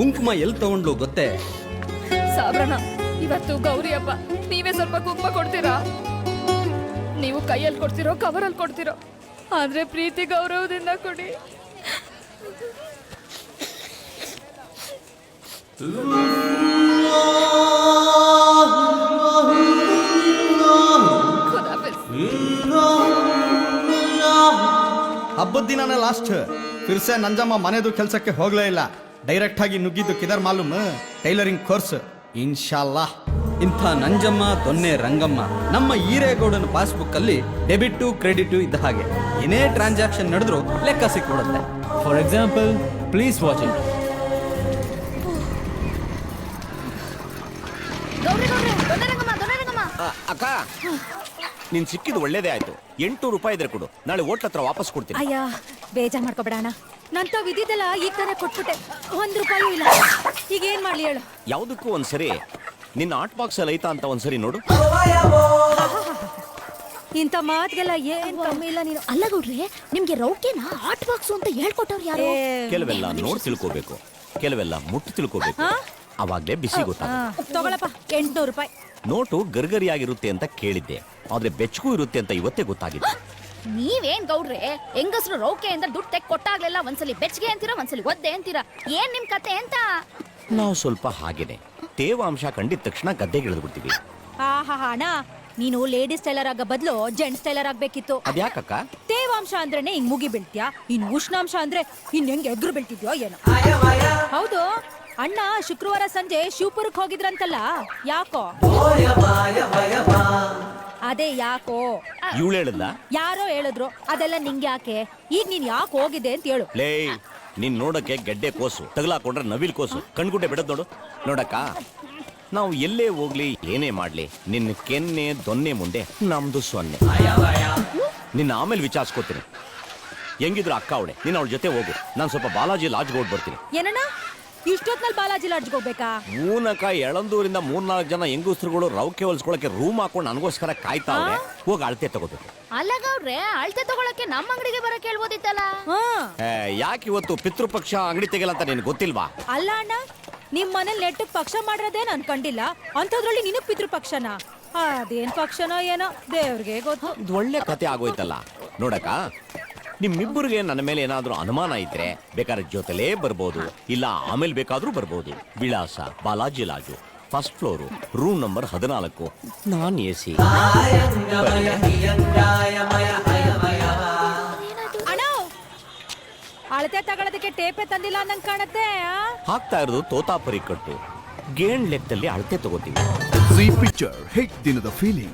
ಕುಂಕುಮ ಎಲ್ಲಿ ತಗೊಂಡ್ಲು ಗೊತ್ತೇ? ಸಾಬ್ರಣ ಇವತ್ತು ಗೌರಿ ಹಬ್ಬ. ನೀವೇ ಸ್ವಲ್ಪ ಕುಂಕುಮ ಕೊಡ್ತೀರಾ? ನೀವು ಕೈಯಲ್ಲಿ ಕೊಡ್ತಿರೋ ಕವರಲ್ಲಿ ಕೊಡ್ತಿರೋ. ಆದ್ರೆ ಪ್ರೀತಿ ಗೌರವದಿಂದ ಕೊಡಿ. ಹಬ್ಬದ ದಿನನೇ ಲಾಸ್ಟ್ ಫಿರ್ಸೆ ನಂಜಮ್ಮ ಮನೆದು ಕೆಲಸಕ್ಕೆ ಹೋಗ್ಲೇ ಇಲ್ಲ. ಡೈರೆಕ್ಟ್ ಆಗಿ ನುಗ್ಗಿದ್ದು ಕಿದರ್ ಮಾಲೂಮ್ ಟೈಲರಿಂಗ್ ಕೋರ್ಸ್. ಇನ್ಶಾಲ್ಲಾ. ಇಂಥ ನಂಜಮ್ಮ ದೊನ್ನೆ ರಂಗಮ್ಮ ನಮ್ಮ ಈರೇಗೌಡನ ಪಾಸ್ಬುಕ್ ಅಲ್ಲಿ ಡೆಬಿಟ್ ಕ್ರೆಡಿಟ್ ಇದ್ದ ಹಾಗೆ. ಏನೇ ಟ್ರಾನ್ಸಾಕ್ಷನ್ ನಡೆದ್ರು ಲೆಕ್ಕ ಸಿಕ್ಕೊಡುತ್ತೆ. For example please watch it ಅಕ್ಕ ನೀನ್ ಸಿಕ್ಕಿದ್ದು ಒಳ್ಳೇದೇ ಆಯ್ತು. ಎಂಟು ರೂಪಾಯಿ ಇದ್ರೆ ಕೊಡು. ನಾಳೆ ಹೋಟ್ಲ ಹತ್ರ ವಾಪಸ್ ಕೊಡ್ತೀನಿ. ಅಯ್ಯ ಬೇಜಾರ್ ಮಾಡ್ಕೋಬೇಡ ಅಣ್ಣ. ನಂತ ವಿಧಿದಲ್ಲ ಈ ತರ ಕೊಟ್ಬಿಟ್ಟೆ. ಒಂದ್ ರೂಪಾಯಿ ಇಲ್ಲ. ಈಗ ಏನ್ ಮಾಡ್ಲಿ ಹೇಳು. ಯಾವುದಕ್ಕೂ ಒಂದ್ಸರಿ ನಿನ್ನ ಹಾಟ್ ಬಾಕ್ಸ್ ಅಲ್ಲಿ ಐತಾ ಅಂತ ಒಂದ್ಸರಿ ನೋಡು. ಇಂಥ ಮಾತ್ಗೆಲ್ಲ ಏನ್ ಕಮ್ಮಿ ಇಲ್ಲ ನೀನು. ಅಲ್ಲ ಗೌಡ್ರಿ ನಿಮ್ಗೆ ರೌಕೆನ? ಆಟ್ ಬಾಕ್ಸ್ ಅಂತ ಹೇಳ್ಕೊಟ್ಟವ್ರು ಯಾರು? ಏ, ಕೆಲವೆಲ್ಲ ನೋಡ್ ತಿಳ್ಕೋಬೇಕು. ಕೆಲವೆಲ್ಲ ಮುಟ್ಟು ತಿಳ್ಕೋಬೇಕು. ಅವಾಗ್ಲೇ ಬಿಸಿ ಗೊತ್ತಾಗ ಆ, ತಗೊಳಪ್ಪ. ಎಂಟ್ನೂರು ರೂಪಾಯಿ. ನೋಟು ಗರ್ಗರಿಯಾಗಿರುತ್ತೆ ಅಂತ ಕೇಳಿದ್ದೆ. ಆದ್ರೆ ಬೆಚ್ಚಗೂ ಇರುತ್ತೆ ಅಂತ ಇವತ್ತೇ ಗೊತ್ತಾಗಿದೆ. ನೀವೇನ್ ಗೌಡ್ರೆ? ಹೆಂಗಸ್ರು ಅಂತ ದುಡ್ಡು ತೆಗ್ ಕೊಟ್ಟಾಗ್ಲೆಲ್ಲ ಒಂದ್ಸಲಿ ಬೆಚ್ಚಗೆ ಅಂತೀರಾ ಒಂದ್ಸಲಿ ಒದ್ದೆ ಅಂತೀರಾ? ಏನ್ ನಿಮ್ ಕತೆ ಅಂತ? ನಾವು ಸ್ವಲ್ಪ ಹಾಗೇನೆ. ತೇವಾಂಶ ಕಂಡಿದ ತಕ್ಷಣ ಗದ್ದೆಗೆ ಇಳಿದು ಬಿಡ್ತೀವಿ ಆಹಾ ಅಣ್ಣ. ನೀನು ಲೇಡೀಸ್ ಟೈಲರ್ ಆಗ ಬದ್ಲು ಜೆಂಟ್ಸ್ ಟೈಲರ್ ಆಗ್ಬೇಕಿತ್ತು. ಅದ್ಯಾಕಕ್ಕ? ತೇವಾಂಶ ಅಂದ್ರೇನೆ ಹಿಂಗ್ ಮುಗಿ ಬೀಳ್ತ್ಯಾ? ಇನ್ ಉಷ್ಣಾಂಶ ಅಂದ್ರೆ ಇನ್ ಹೆಂಗ್ ಎದ್ರು ಬೀಳ್ತಿದ್ಯೋ ಏನೋ. ಹೌದು. ಅಣ್ಣ ಶುಕ್ರವಾರ ಸಂಜೆ ಶಿವಪುರಕ್ ಹೋಗಿದ್ರಂತಲ್ಲ? ಯಾಕೋ? ಅದೇ ಯಾಕೋ? ಇವಳು ಹೇಳಲ್ಲ ಯಾರೋ ಹೇಳಿದ್ರು ಅದೆಲ್ಲ ನಿಂಗೆ ಯಾಕೆ? ಈಗ ನೀನ್ ಯಾಕೆ ಹೋಗಿದೆ ಅಂತ ಹೇಳು. ಲೇ ನೀನ್ ನೋಡಕ್ಕೆ ಗೆಡ್ಡೆ ಕೋಸು ತಗಲಾಕೊಂಡ್ರೆ ನವಿಲ್ ಕೋಸು ಕಣ್ಗುಡ್ಡೆ ಬಿಡದ್ ನೋಡು. ನೋಡಕ್ಕ ನಾವು ಎಲ್ಲೇ ಹೋಗ್ಲಿ ಏನೇ ಮಾಡ್ಲಿ ನಿನ್ನ ಕೆನ್ನೆ ದೊನ್ನೆ ಮುಂದೆ ನಮ್ದು ಸೊನ್ನೆ. ನಿನ್ನ ಆಮೇಲೆ ವಿಚಾರಿಸ್ಕೋತೀನಿ. ಹೆಂಗಿದ್ರು ಅಕ್ಕ ಅವಳೆ ನೀನ್ ಅವಳ ಜೊತೆ ಹೋಗು. ನಾನು ಸ್ವಲ್ಪ ಬಾಲಾಜಿ ಲಾಜ್ಗೆ ಹೋಗಿ ಬರ್ತೀನಿ. ಏನಣ್ಣ? ಇಷ್ಟೊತ್ನಲ್ಲಿ ಬಾಲಾಜಿ ಲಾಡ್ಜ್ಗೆ ಹೋಗ್ಬೇಕಾ? ಮೂನಕ ಎಳಂದೂರಿಂದ ಮೂರ್ನಾಲ್ಕು ಜನ ಹೆಂಗಸ್ರುಗಳು ರೌಕೆ ಹೊಲ್ಸ್ಕೊಳಕ್ಕೆ ರೂಮ್ ಹಾಕೊಂಡು ನನಗೋಸ್ಕರ ಕಾಯ್ತಾವ್ರೆ ಹೋಗಿ ಅಳತೆ ತಗೋಬೇಕು. ಅಲ್ಲಗವ್ರೆ ಅಳತೆ ಅಳ್ತೆ ತಗೊಳಕ್ಕೆ ನಮ್ಮ ಅಂಗಡಿಗೆ ಬರಕ್ಕೆ ಹೇಳ್ಬೋದಿತ್ತಲ್ಲ? ಹಾ. ಯಾಕೆ ಇವತ್ತು ಪಿತೃಪಕ್ಷ ಅಂಗಡಿ ತೆಗಿಲ್ಲ ಅಂತ ನಿನ್ಗೆ ಗೊತ್ತಿಲ್ವಾ? ಅಲ್ಲ ಅಣ್ಣ ನಿಮ್ ಮನೇಲಿ ನೆಟ್ಟಗ್ ಪಕ್ಷ ಮಾಡಿರೋದೇನ ಕಂಡಿಲ್ಲ. ಅಂಥದ್ರಲ್ಲಿ ನಿನಗ್ ಪಿತೃ ಪಕ್ಷನ ಅದೇನ್ ಪಕ್ಷನೋ ಏನೋ ದೇವ್ರಿಗೆ ಗೊತ್ತು. ಇದು ಒಳ್ಳೆ ಕತೆ ಆಗೋಯ್ತಲ್ಲ. ನೋಡಕ್ಕ ನಿಮ್ಮಿಬ್ಬರಿಗೆ ನನ್ನ ಮೇಲೆ ಏನಾದರೂ ಅನುಮಾನ ಇದ್ರೆ ಬೇಕಾದ್ರೆ ಜೊತೆಲೇ ಬರ್ಬೋದು. ಇಲ್ಲ ಆಮೇಲೆ ಬೇಕಾದರೂ ಬರ್ಬೋದು. ವಿಳಾಸ Balaji lodge. First floor room number ಹದಿನಾಲ್ಕು. Non A C. ಅಳತೆ ತಗೊಳ್ಳೋದಕ್ಕೆ ಟೇಪೆ ತಂದಿಲ್ಲ ಅನ್ನಂಗೆ ಕಾಣುತ್ತೆ? ಹಾಕ್ತಾ ಇರೋದು ತೋತಾಪರಿ ಕಟ್ಟು. ಗೇಣ್ ಲೆಕ್ಕದಲ್ಲಿ ಅಳತೆ ತಗೋತೀವಿ. ಪಿಕ್ಚರ್ ಹಿಟ್ ದಿನದ ಫೀಲಿಂಗ್